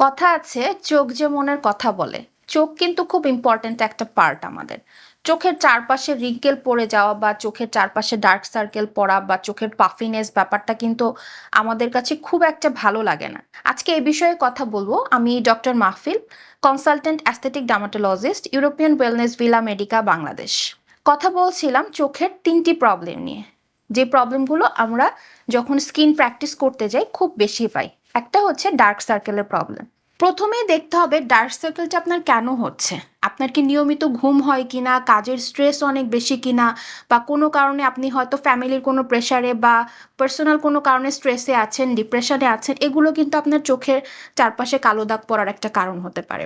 কথা আছে, চোখ যে মনের কথা বলে। চোখ কিন্তু খুব ইম্পর্ট্যান্ট একটা পার্ট আমাদের। চোখের চারপাশে রিঙ্কেল পড়ে যাওয়া বা চোখের চারপাশে ডার্ক সার্কেল পড়া বা চোখের পাফিনেস ব্যাপারটা কিন্তু আমাদের কাছে খুব একটা ভালো লাগে না। আজকে এই বিষয়ে কথা বলব। আমি doctor Mahfil consultant aesthetic dermatologist European wellness villa medica Bangladesh কথা বলছিলাম চোখের তিনটি প্রবলেম নিয়ে। যে প্রবলেমগুলো আমরা যখন স্কিন প্র্যাকটিস করতে যাই, খুব বেশি পাই। একটা হচ্ছে ডার্ক সার্কেলের প্রবলেম প্রথমেই দেখতে হবে ডার্ক সার্কেলটা আপনার কেন হচ্ছে? আপনার কি নিয়মিত ঘুম হয় কি না কাজের স্ট্রেস অনেক বেশি কিনা? বা কোনো কারণে আপনি হয়তো ফ্যামিলির কোনো প্রেশারে বা পার্সোনাল কোনো কারণে স্ট্রেসে আছেন ডিপ্রেশনে আছেন, এগুলো কিন্তু আপনার চোখের চারপাশে কালো দাগ পড়ার একটা কারণ হতে পারে।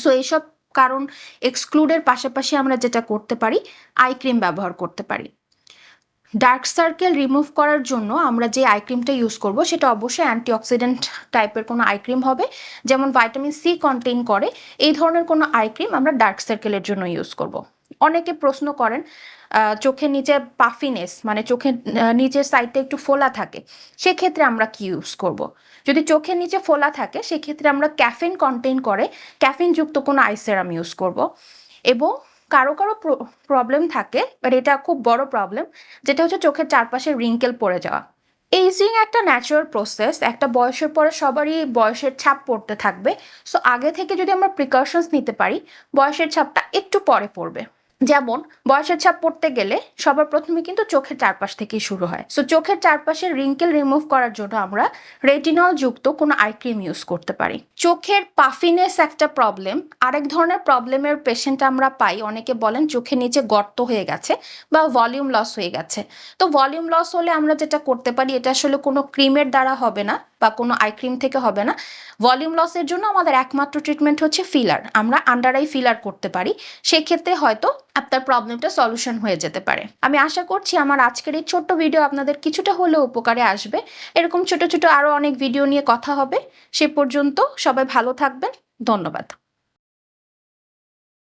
সো এইসব কারণ এক্সক্লুডের পাশাপাশি আমরা যেটা করতে পারি আই ক্রিম ব্যবহার করতে পারি। ডার্ক সার্কেল রিমুভ করার জন্য আমরা যে আই ক্রিমটা ইউজ করব, সেটা অবশ্যই অ্যান্টিঅক্সিডেন্ট টাইপের কোনো আই ক্রিম হবে। যেমন ভাইটামিন সি কন্টেইন করে, এই ধরনের কোনো আই ক্রিম আমরা ডার্ক সার্কেলের জন্য ইউজ করব। অনেকে প্রশ্ন করেন চোখের নিচে পাফিনেস মানে চোখের নিচের সাইডটা একটু ফোলা থাকে, সেক্ষেত্রে আমরা কি ইউজ করব? যদি চোখের নিচে ফোলা থাকে, সেক্ষেত্রে আমরা ক্যাফিন কন্টেইন করে ক্যাফিনযুক্ত কোনো আই সেরাম ইউজ করব। এবং কারও কারও প্রবলেম থাকে বাট এটা খুব বড় প্রবলেম যেটা হচ্ছে চোখের চারপাশে রিঙ্কেল পড়ে যাওয়া। এইজিং একটা ন্যাচারাল প্রসেস একটা বয়সের পরে সবারই বয়সের ছাপ পড়তে থাকবে। সো আগে থেকে যদি আমরা প্রিকশনস নিতে পারি, বয়সের ছাপটা একটু পরে পড়বে। যেমন, বয়সের ছাপ পড়তে গেলে সবার প্রথমে কিন্তু চোখের চারপাশ থেকেই শুরু হয়। সো চোখের চারপাশে রিঙ্কেল রিমুভ করার জন্য আমরা রেটিনল যুক্ত কোনো আই ক্রিম ইউজ করতে পারি। চোখের পাফিনেস একটা প্রবলেম আরেক ধরনের প্রবলেমের পেশেন্ট আমরা পাই, অনেকে বলেন চোখের নিচে গর্ত হয়ে গেছে বা ভলিউম লস হয়ে গেছে। তো ভলিউম লস হলে আমরা যেটা করতে পারি, এটা আসলে কোনো ক্রিমের দ্বারা হবে না। বা কোনো আই ক্রিম থেকে হবে না। ভলিউম লসের জন্য আমাদের একমাত্র ট্রিটমেন্ট হচ্ছে ফিলার আমরা আন্ডার আই ফিলার করতে পারি। সেক্ষেত্রে হয়তো আপনার প্রবলেমটা সলিউশন হয়ে যেতে পারে। আমি আশা করছি আমার আজকের এই ছোট্ট ভিডিও আপনাদের কিছুটা হলেও উপকারে আসবে। এরকম ছোট ছোট আরও অনেক ভিডিও নিয়ে কথা হবে। সে পর্যন্ত সবাই ভালো থাকবেন। ধন্যবাদ।